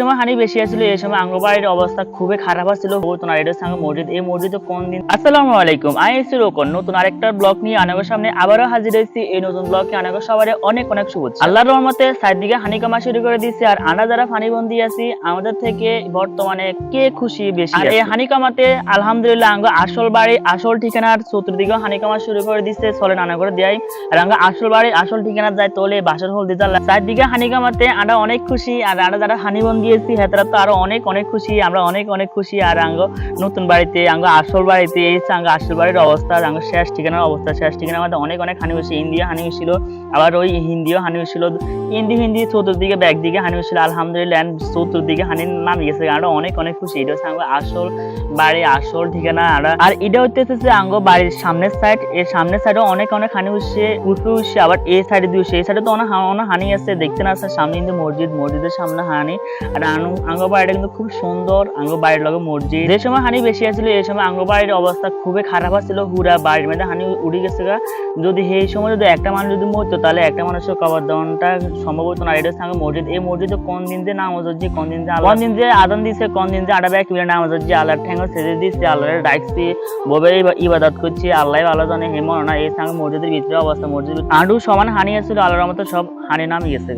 সময় হানি বেশি আসছিল এই সময় আঙ্গবাড়ির অবস্থা খুবই খারাপ ছিল তোমার এটার সঙ্গে মসজিদ এই মসজিদে কোন দিন আসসালামু আলাইকুম আমি এসি রোকন নতুন আরেকটা ব্লগ নিয়ে আনাগোর সামনে আবারও হাজির হয়েছি। এই নতুন ব্লগে আনাগোর সবারে অনেক অনেক শুভেচ্ছা। আল্লাহর রহমতে সাইড দিকে হানি কামা শুরু করে দিয়েছি আর আমরা যারা ফানি বন্দি আছি আমাদের থেকে বর্তমানে কে খুশি বেশি আর এই হানি কামাতে আলহামদুলিল্লাহ আঙ্গ আসল বাড়ি আসল ঠিকানার চতুর্দিকে হানি কামা শুরু করে দিচ্ছে চলে নানা করে দেয় আর আঙ্গ আসল বাড়ি আসল ঠিকানা যায় তোলে বাসার হল দিতে চারদিকে হানি কামাতে আমরা অনেক খুশি আর আমরা যারা হানি দিয়েছি হেতারা তো আরও অনেক অনেক খুশি। আমরা অনেক অনেক খুশি। আর আঙ্গ নতুন বাড়িতে, আঙ্গ আসল বাড়িতে হচ্ছে আঙ্গ আসল বাড়ির অবস্থা, আঙ্গ শেষ ঠিকানার অবস্থা, শেষ ঠিকানার মধ্যে অনেক অনেক হানি হয়েছে ইন্ডিয়া হানি হয়েছিল আবার ওই হিন্দিও হানি হয়েছিল হিন্দি হিন্দি চতুর্দিকে ব্যাগ দিকে হানি হয়েছিল আলহামদুলিল্লাহ চতুর্দিকে হানি নামে গেছে। আমরা অনেক অনেক খুশি। এটা হচ্ছে আঙ্গ আসল বাড়ি, আসল ঠিকানা। আর- এটা হচ্ছে যে আঙ্গ বাড়ির সামনের সাইড এর সামনের সাইডে অনেক অনেক হানি হচ্ছে উপরে হচ্ছে আবার এই সাইডে দিয়ে এই সাইডে তো অনেক হানি আছে। দেখতে না আছে সামনে কিন্তু মসজিদ, মসজিদের সামনে হানি। আনু- আঙ্গ বাড়িটা কিন্তু খুব সুন্দর আঙ্গ বাড়ির লগে মসজিদ। যে সময় হানি বেশি আছিল, এই সময় আঙ্গ বাড়ির অবস্থা খুবই খারাপ ছিল হুরা বাড়ির মধ্যে হানি উড়ে গেছে যদি সেই সময় যদি একটা মানুষ যদি মরতো, তাহলে একটা মানুষের কবর দেওয়ানটা সম্ভব হতো না। এটা সঙ্গে মসজিদ, এই মসজিদে কোন দিন যে নামাজ হচ্ছে, কোন দিন যে কোন দিন যে আদান দিছে, কোন দিন যে আড়া ব্যাগ কিনে নামাজ হচ্ছে আল্লাহর ঠেঙ্গো সেজে দিচ্ছে আল্লাহর ডাকছি, ববে ইবাদত করছি, আল্লাহ ভালো জানে হেমন না এই সঙ্গে মসজিদের ভিতরে অবস্থা মসজিদ আডু সমান হানি আছিল, আল্লাহর মতো সব হানি নামে গেছে